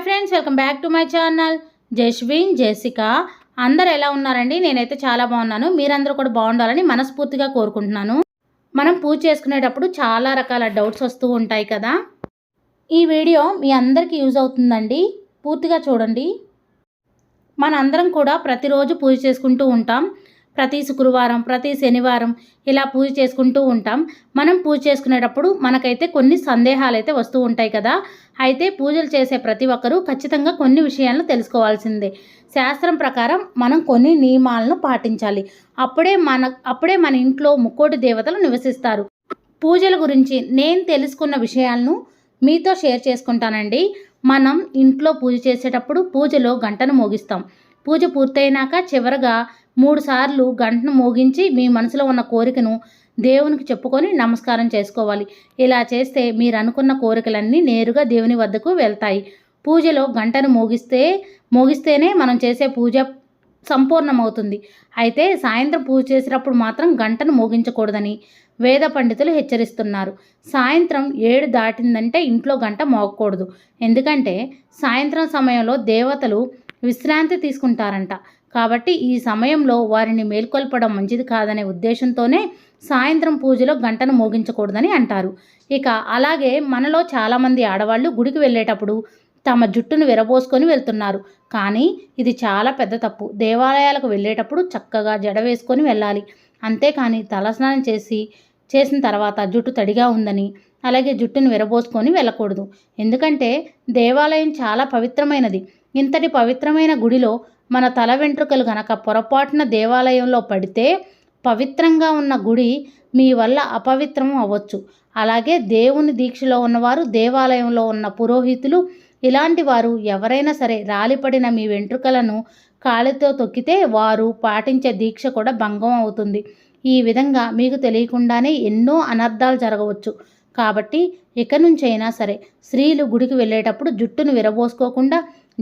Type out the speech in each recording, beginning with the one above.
Hi friends welcome back to my channel. Jaswin Jessica అందరు ఎలా ఉన్నారండి? నేనైతే చాలా బాగున్నాను. మీరందరూ కూడా బాగుండాలని మనస్ఫూర్తిగా కోరుకుంటున్నాను. మనం పూజ చేసుకునేటప్పుడు చాలా రకాల డౌట్స్ వస్తూ ఉంటాయి కదా. ఈ వీడియో మీ అందరికీ యూజ్ అవుతుందండి. పూర్తిగా చూడండి. మన అందరం కూడా ప్రతిరోజు పూజ చేసుకుంటూ ఉంటాం. ప్రతి శుక్రవారం ప్రతి శనివారం ఇలా పూజ చేసుకుంటూ ఉంటాం. మనం పూజ చేసుకునేటప్పుడు మనకైతే కొన్ని సందేహాలు అయితే వస్తూ ఉంటాయి కదా. అయితే పూజలు చేసే ప్రతి ఒక్కరూ ఖచ్చితంగా కొన్ని విషయాలను తెలుసుకోవాల్సిందే. శాస్త్రం ప్రకారం మనం కొన్ని నియమాలను పాటించాలి. అప్పుడే మన అప్పుడే మన ఇంట్లో ముక్కోటి దేవతలు నివసిస్తారు. పూజల గురించి నేను తెలుసుకున్న విషయాలను మీతో షేర్ చేసుకుంటానండి. మనం ఇంట్లో పూజ చేసేటప్పుడు పూజలో గంటను మోగిస్తాం. పూజ పూర్తయినాక చివరగా మూడుసార్లు గంటను మోగించి మీ మనసులో ఉన్న కోరికను దేవునికి చెప్పుకొని నమస్కారం చేసుకోవాలి. ఇలా చేస్తే మీరు అనుకున్న కోరికలన్నీ నేరుగా దేవుని వద్దకు వెళ్తాయి. పూజలో గంటను మోగిస్తే మోగిస్తేనే మనం చేసే పూజ సంపూర్ణమవుతుంది. అయితే సాయంత్రం పూజ చేసేటప్పుడు మాత్రం గంటను మోగించకూడదని వేద పండితులు హెచ్చరిస్తున్నారు. సాయంత్రం ఏడు దాటిందంటే ఇంట్లో గంట మోగకూడదు. ఎందుకంటే సాయంత్రం సమయంలో దేవతలు విశ్రాంతి తీసుకుంటారంట. కాబట్టి ఈ సమయంలో వారిని మేల్కొల్పడం మంచిది కాదనే ఉద్దేశంతోనే సాయంత్రం పూజలో గంటను మోగించకూడదని అంటారు. ఇక అలాగే మనలో చాలామంది ఆడవాళ్ళు గుడికి వెళ్ళేటప్పుడు తమ జుట్టును విరబోసుకొని వెళ్తున్నారు. కానీ ఇది చాలా పెద్ద తప్పు. దేవాలయాలకు వెళ్ళేటప్పుడు చక్కగా జడ వేసుకొని వెళ్ళాలి. అంతేకాని తలస్నానం చేసి చేసిన తర్వాత జుట్టు తడిగా ఉందని అలాగే జుట్టును విరబోసుకొని వెళ్ళకూడదు. ఎందుకంటే దేవాలయం చాలా పవిత్రమైనది. ఇంతటి పవిత్రమైన గుడిలో మన తల వెంట్రుకలు గనక పొరపాటున దేవాలయంలో పడితే పవిత్రంగా ఉన్న గుడి మీ వల్ల అపవిత్రం అవ్వచ్చు. అలాగే దేవుని దీక్షలో ఉన్నవారు దేవాలయంలో ఉన్న పురోహితులు ఇలాంటి వారు ఎవరైనా సరే రాలిపడిన మీ వెంట్రుకలను కాలితో తొక్కితే వారు పాటించే దీక్ష కూడా భంగం అవుతుంది. ఈ విధంగా మీకు తెలియకుండానే ఎన్నో అనర్థాలు జరగవచ్చు. కాబట్టి ఇక నుంచైనా సరే స్త్రీలు గుడికి వెళ్ళేటప్పుడు జుట్టును విరబోసుకోకుండా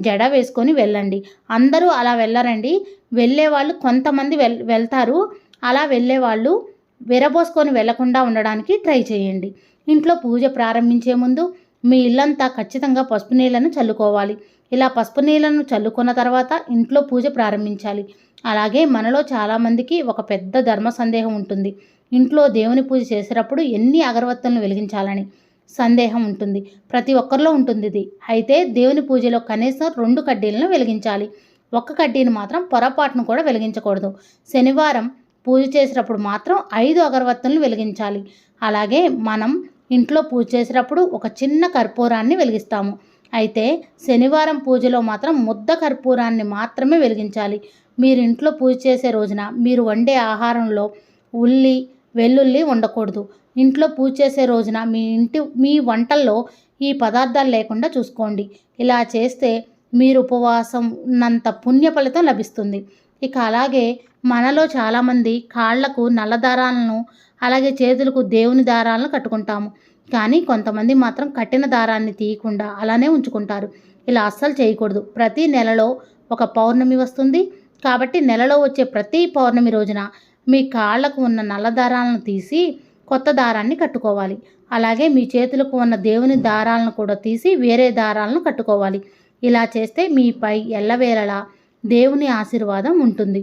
జడ వేసుకొని వెళ్ళండి. అందరూ అలా వెళ్ళరండి. వెళ్ళేవాళ్ళు కొంతమంది వెల్ వెళ్తారు. అలా వెళ్ళేవాళ్ళు విరబోసుకొని వెళ్ళకుండా ఉండడానికి ట్రై చేయండి. ఇంట్లో పూజ ప్రారంభించే ముందు మీ ఇల్లంతా ఖచ్చితంగా పసుపు నీళ్ళను చల్లుకోవాలి. ఇలా పసుపు నీళ్ళను చల్లుకున్న తర్వాత ఇంట్లో పూజ ప్రారంభించాలి. అలాగే మనలో చాలామందికి ఒక పెద్ద ధర్మ సందేహం ఉంటుంది. ఇంట్లో దేవుని పూజ చేసేటప్పుడు ఎన్ని అగరవత్తులను వెలిగించాలని. సందేహం ఉంటుంది. ప్రతి ఒక్కరిలో ఉంటుంది ఇది. అయితే దేవుని పూజలో కనీసం రెండు కడ్డీలను వెలిగించాలి. ఒక్క కడ్డీని మాత్రం పొరపాటును కూడా వెలిగించకూడదు. శనివారం పూజ చేసేటప్పుడు మాత్రం ఐదు అగరవత్తులను వెలిగించాలి. అలాగే మనం ఇంట్లో పూజ చేసేటప్పుడు ఒక చిన్న కర్పూరాన్ని వెలిగిస్తాము. అయితే శనివారం పూజలో మాత్రం ముద్ద కర్పూరాన్ని మాత్రమే వెలిగించాలి. మీరు ఇంట్లో పూజ చేసే రోజున మీరు వండే ఆహారంలో ఉల్లి వెల్లుల్లి ఉండకూడదు ఇంట్లో పూజ చేసే రోజున మీ ఇంటి మీ వంటల్లో ఈ పదార్థాలు లేకుండా చూసుకోండి. ఇలా చేస్తే మీరు ఉపవాసం ఉన్నంత పుణ్య ఫలితం లభిస్తుంది. ఇక అలాగే మనలో చాలామంది కాళ్ళకు నల్ల దారాలను అలాగే చేతులకు దేవుని దారాలను కట్టుకుంటాము. కానీ కొంతమంది మాత్రం కట్టిన దారాన్ని తీయకుండా అలానే ఉంచుకుంటారు. ఇలా అస్సలు చేయకూడదు. ప్రతి నెలలో ఒక పౌర్ణమి వస్తుంది. కాబట్టి నెలలో వచ్చే ప్రతి పౌర్ణమి రోజున మీ కాళ్ళకు ఉన్న నల్ల దారాలను తీసి కొత్త దారాన్ని కట్టుకోవాలి. అలాగే మీ చేతులకు ఉన్న దేవుని దారాలను కూడా తీసి వేరే దారాలను కట్టుకోవాలి. ఇలా చేస్తే మీపై ఎల్లవేళలా దేవుని ఆశీర్వాదం ఉంటుంది.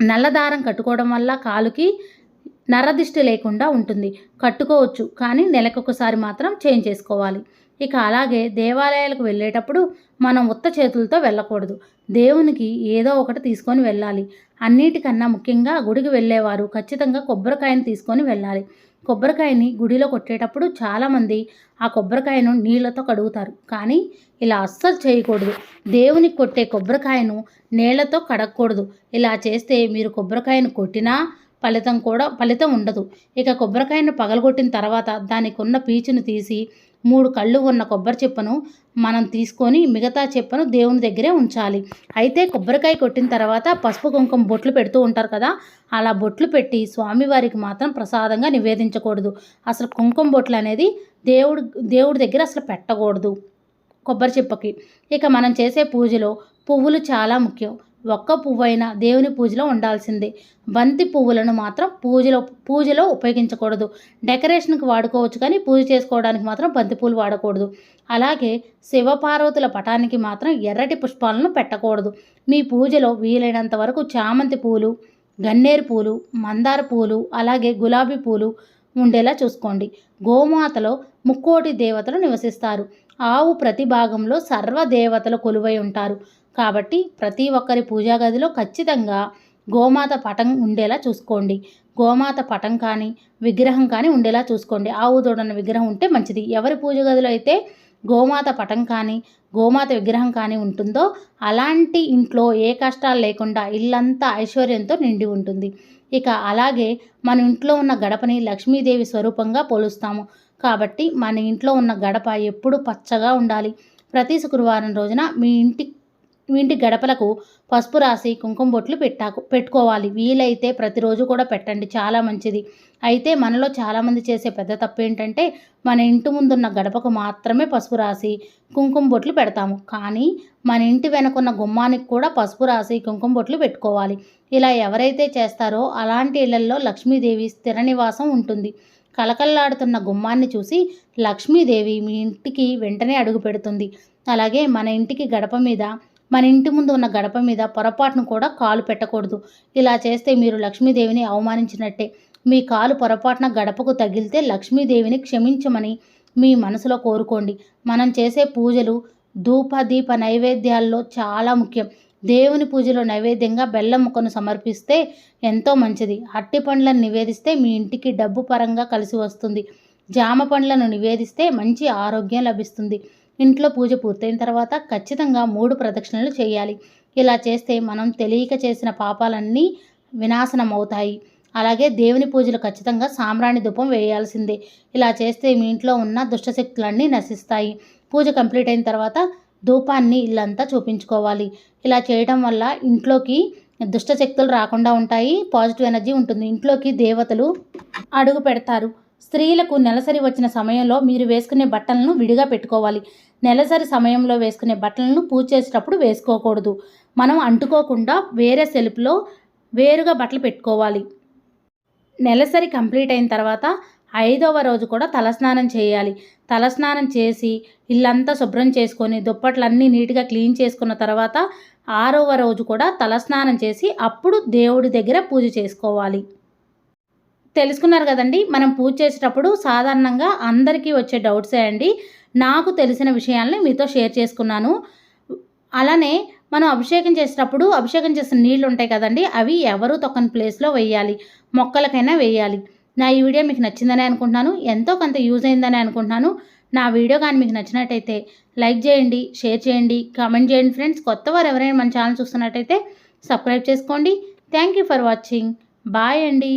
నల్ల దారం కట్టుకోవడం వల్ల కాలుకి నరదిష్టి లేకుండా ఉంటుంది. కట్టుకోవచ్చు కానీ నెలకొకసారి మాత్రం చేంజ్ చేసుకోవాలి. ఇక అలాగే దేవాలయాలకు వెళ్ళేటప్పుడు మనం ఉత్త చేతులతో వెళ్ళకూడదు. దేవునికి ఏదో ఒకటి తీసుకొని వెళ్ళాలి. అన్నిటికన్నా ముఖ్యంగా గుడికి వెళ్ళేవారు ఖచ్చితంగా కొబ్బరికాయను తీసుకొని వెళ్ళాలి. కొబ్బరికాయని గుడిలో కొట్టేటప్పుడు చాలామంది ఆ కొబ్బరికాయను నీళ్ళతో కడుగుతారు. కానీ ఇలా అస్సలు చేయకూడదు. దేవునికి కొట్టే కొబ్బరికాయను నీళ్ళతో కడగకూడదు. ఇలా చేస్తే మీరు కొబ్బరికాయను కొట్టినా ఫలితం కూడా ఫలితం ఉండదు. ఇక కొబ్బరికాయను పగలగొట్టిన తర్వాత దానికి ఉన్న పీచును తీసి మూడు కళ్ళు ఉన్న కొబ్బరి చెప్పను మనం తీసుకొని మిగతా చెప్పను దేవుని దగ్గరే ఉంచాలి. అయితే కొబ్బరికాయ కొట్టిన తర్వాత పసుపు కుంకుమ బొట్లు పెడుతూ ఉంటారు కదా అలా బొట్లు పెట్టి స్వామివారికి మాత్రం ప్రసాదంగా నివేదించకూడదు. అసలు కుంకుమ బొట్లు అనేది దేవుడు దేవుడి దగ్గర అసలు పెట్టకూడదు కొబ్బరి చిప్పకి. ఇక మనం చేసే పూజలో పువ్వులు చాలా ముఖ్యం. ఒక్క పువ్వైనా దేవుని పూజలో ఉండాల్సిందే. బంతి పువ్వులను మాత్రం పూజలో పూజలో ఉపయోగించకూడదు. డెకరేషన్కి వాడుకోవచ్చు కానీ పూజ చేసుకోవడానికి మాత్రం బంతి పూలు వాడకూడదు. అలాగే శివపార్వతుల పటానికి మాత్రం ఎర్రటి పుష్పాలను పెట్టకూడదు. మీ పూజలో వీలైనంత వరకు చామంతి పూలు గన్నేరు పూలు మందార పూలు అలాగే గులాబీ పూలు ఉండేలా చూసుకోండి. గోమాతలో ముక్కోటి దేవతలు నివసిస్తారు. ఆవు ప్రతి భాగంలో సర్వ దేవతలు కొలువై ఉంటారు. కాబట్టి ప్రతి ఒక్కరి పూజా గదిలో ఖచ్చితంగా గోమాత పటం ఉండేలా చూసుకోండి. గోమాత పటం కానీ విగ్రహం కానీ ఉండేలా చూసుకోండి. ఆవు దూడన్న విగ్రహం ఉంటే మంచిది. ఎవరి పూజ గదిలో అయితే గోమాత పటం కానీ గోమాత విగ్రహం కానీ ఉంటుందో అలాంటి ఇంట్లో ఏ కష్టాలు లేకుండా ఇల్లంతా ఐశ్వర్యంతో నిండి ఉంటుంది. ఇక అలాగే మన ఇంట్లో ఉన్న గడపని లక్ష్మీదేవి స్వరూపంగా పోలుస్తాము. కాబట్టి మన ఇంట్లో ఉన్న గడప ఎప్పుడు పచ్చగా ఉండాలి. ప్రతి శుక్రవారం రోజున మీ ఇంటి ఇంటి గడపలకు పసుపు రాసి కుంకుమ బొట్లు పెట్టాకు పెట్టుకోవాలి. వీలైతే ప్రతిరోజు కూడా పెట్టండి. చాలా మంచిది. అయితే మనలో చాలామంది చేసే పెద్ద తప్పు ఏంటంటే మన ఇంటి ముందున్న గడపకు మాత్రమే పసుపు రాసి కుంకుమ బొట్లు పెడతాము. కానీ మన ఇంటి వెనుకున్న గుమ్మానికి కూడా పసుపు రాసి కుంకుమ బొట్లు పెట్టుకోవాలి. ఇలా ఎవరైతే చేస్తారో అలాంటి ఇళ్ళలో లక్ష్మీదేవి స్థిర నివాసం ఉంటుంది. కలకల్లాడుతున్న గుమ్మాన్ని చూసి లక్ష్మీదేవి మీ ఇంటికి వెంటనే అడుగు పెడుతుంది. అలాగే మన ఇంటికి గడప మీద మన ఇంటి ముందు ఉన్న గడప మీద పొరపాటును కూడా కాలు పెట్టకూడదు. ఇలా చేస్తే మీరు లక్ష్మీదేవిని అవమానించినట్టే. మీ కాలు పొరపాటున గడపకు తగిలితే లక్ష్మీదేవిని క్షమించమని మీ మనసులో కోరుకోండి. మనం చేసే పూజలు ధూప దీప నైవేద్యాల్లో చాలా ముఖ్యం. దేవుని పూజలో నైవేద్యంగా బెల్లం ముక్కను సమర్పిస్తే ఎంతో మంచిది. అట్టి పండ్లను నివేదిస్తే మీ ఇంటికి డబ్బు పరంగా కలిసి వస్తుంది. జామ పండ్లను నివేదిస్తే మంచి ఆరోగ్యం లభిస్తుంది. ఇంట్లో పూజ పూర్తయిన తర్వాత ఖచ్చితంగా మూడు ప్రదక్షిణలు చేయాలి. ఇలా చేస్తే మనం తెలియక చేసిన పాపాలన్నీ వినాశనం అవుతాయి. అలాగే దేవుని పూజలు ఖచ్చితంగా సామ్రాణి ధూపం వేయాల్సిందే. ఇలా చేస్తే మీ ఇంట్లో ఉన్న దుష్టశక్తులన్నీ నశిస్తాయి. పూజ కంప్లీట్ అయిన తర్వాత ధూపాన్ని ఇల్లంతా చూపించుకోవాలి. ఇలా చేయడం వల్ల ఇంట్లోకి దుష్టశక్తులు రాకుండా ఉంటాయి. పాజిటివ్ ఎనర్జీ ఉంటుంది. ఇంట్లోకి దేవతలు అడుగు పెడతారు. స్త్రీలకు నెలసరి వచ్చిన సమయంలో మీరు వేసుకునే బట్టలను విడిగా పెట్టుకోవాలి. నెలసరి సమయంలో వేసుకునే బట్టలను పూజ చేసేటప్పుడు వేసుకోకూడదు. మనం అంటుకోకుండా వేరే సెల్ఫ్లో వేరుగా బట్టలు పెట్టుకోవాలి. నెలసరి కంప్లీట్ అయిన తర్వాత ఐదవ రోజు కూడా తలస్నానం చేయాలి. తలస్నానం చేసి ఇల్లంతా శుభ్రం చేసుకొని దుప్పట్లన్నీ నీట్గా క్లీన్ చేసుకున్న తర్వాత ఆరవ రోజు కూడా తలస్నానం చేసి అప్పుడు దేవుడి దగ్గర పూజ చేసుకోవాలి. తెలుసుకున్నారు కదండి. మనం పూజ చేసేటప్పుడు సాధారణంగా అందరికీ వచ్చే డౌట్సే అండి. నాకు తెలిసిన విషయాల్ని మీతో షేర్ చేసుకున్నాను. అలానే మనం అభిషేకం చేసేటప్పుడు అభిషేకం చేసిన నీళ్ళు ఉంటాయి కదండి. అవి ఎవరు తొక్కని ప్లేస్లో వేయాలి? మొక్కలకైనా వేయాలి. నా ఈ వీడియో మీకు నచ్చిందని అనుకుంటున్నాను. ఎంతో కొంత యూజ్ అయిందని అనుకుంటున్నాను. నా వీడియో కానీ మీకు నచ్చినట్టయితే లైక్ చేయండి షేర్ చేయండి కామెంట్ చేయండి ఫ్రెండ్స్. కొత్త వారు ఎవరైనా మన ఛానల్ చూస్తున్నట్టయితే సబ్స్క్రైబ్ చేసుకోండి. Thank you for watching. Bye అండి.